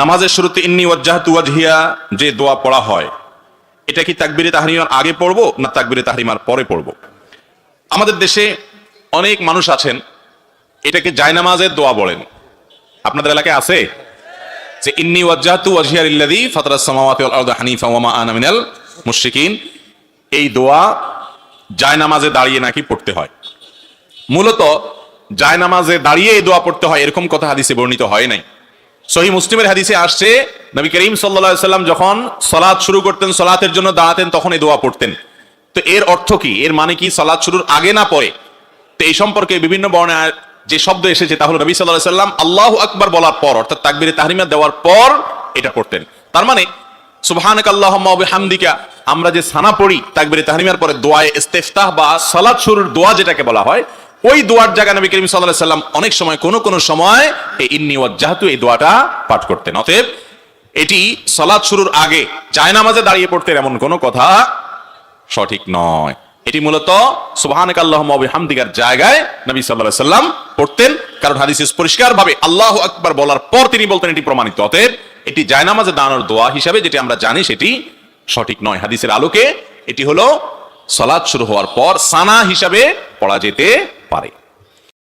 নামাজের শুরুতে ইন্নি ওয়াজ্জাহাতু ওয়াজহিয়া যে দোয়া পড়া হয়, এটা কি তাকবিরে তাহরিমার আগে পড়ব না তাকবিরে তাহরিমার পরে পড়ব? আমাদের দেশে অনেক মানুষ আছেন, এটাকে জায়নামাজের দোয়া বলেন। আপনাদের এলাকায় আছে? যে ইন্নি ওয়াজ্জাহাতু ওয়াজহিয়া লিল্লাযী ফাতারাস সামাওয়াতি ওয়াল আরদা হানিফা ওয়া মা আনা মিনাল মুশরিকিন। এই দোয়া জায়নামাজে দাঁড়িয়ে নাকি পড়তে হয়। মূলত জায়নামাজে দাঁড়িয়ে এই দোয়া পড়তে হয়, এরকম কথা হাদিসে বর্ণিত হয় নাই। সহি মুসলিমের হাদিসে আসছে, নবী করিম সাল্লা সাল্লাম যখন সলাৎ শুরু করতেন, সলাতের জন্য দাঁড়াতেন, তখন এই দোয়া পড়তেন। তো এর অর্থ কি? এর মানে কি সলাৎ শুরুর আগে না পরে? তো এই সম্পর্কে বিভিন্ন বর্ণায় যে শব্দ এসেছে তা হলো নবী সাল্লাহ সাল্লাম আল্লাহ আকবার বলার পর, অর্থাৎ তাকবিরে তাহরিমা দেওয়ার পর এটা পড়তেন। তার মানে সুবহানাক বিহামদিকা, আমরা যে সানা পড়ি তাকবিরে তাহরিমার পরে দোয়ায়ে ইস্তেফতাহ বা সালাত শুরুর দোয়া যেটাকে বলা হয় ওই দোয়ার জায়গায় নবী করিম আলাইহি সাল্লাম অনেক সময়, কোন কোন সময় এই ইন্নি ওয়াজ্জাহাতু এই দোয়াটা পাঠ করতেন। অতএব এটি সলাদ শুরুর আগে জায়নামাজে দাঁড়িয়ে পড়তেন এমন কোনো কথা সঠিক নয়। এটি মূলত ওয়া জায়গায় নবী আলাইহি সাল্লাম পড়তেন। কারণ হাদিসে পরিষ্কার ভাবে আল্লাহু আকবার বলার পর তিনি বলতেন, এটি প্রমাণিত। অতএব এটি জায়নামাজে দাঁড়ানোর দোয়া হিসাবে যেটি আমরা জানি সেটি সঠিক নয়। হাদিসের আলোকে এটি হলো সলাদ শুরু হওয়ার পর সানা হিসাবে পড়া যেতে পারে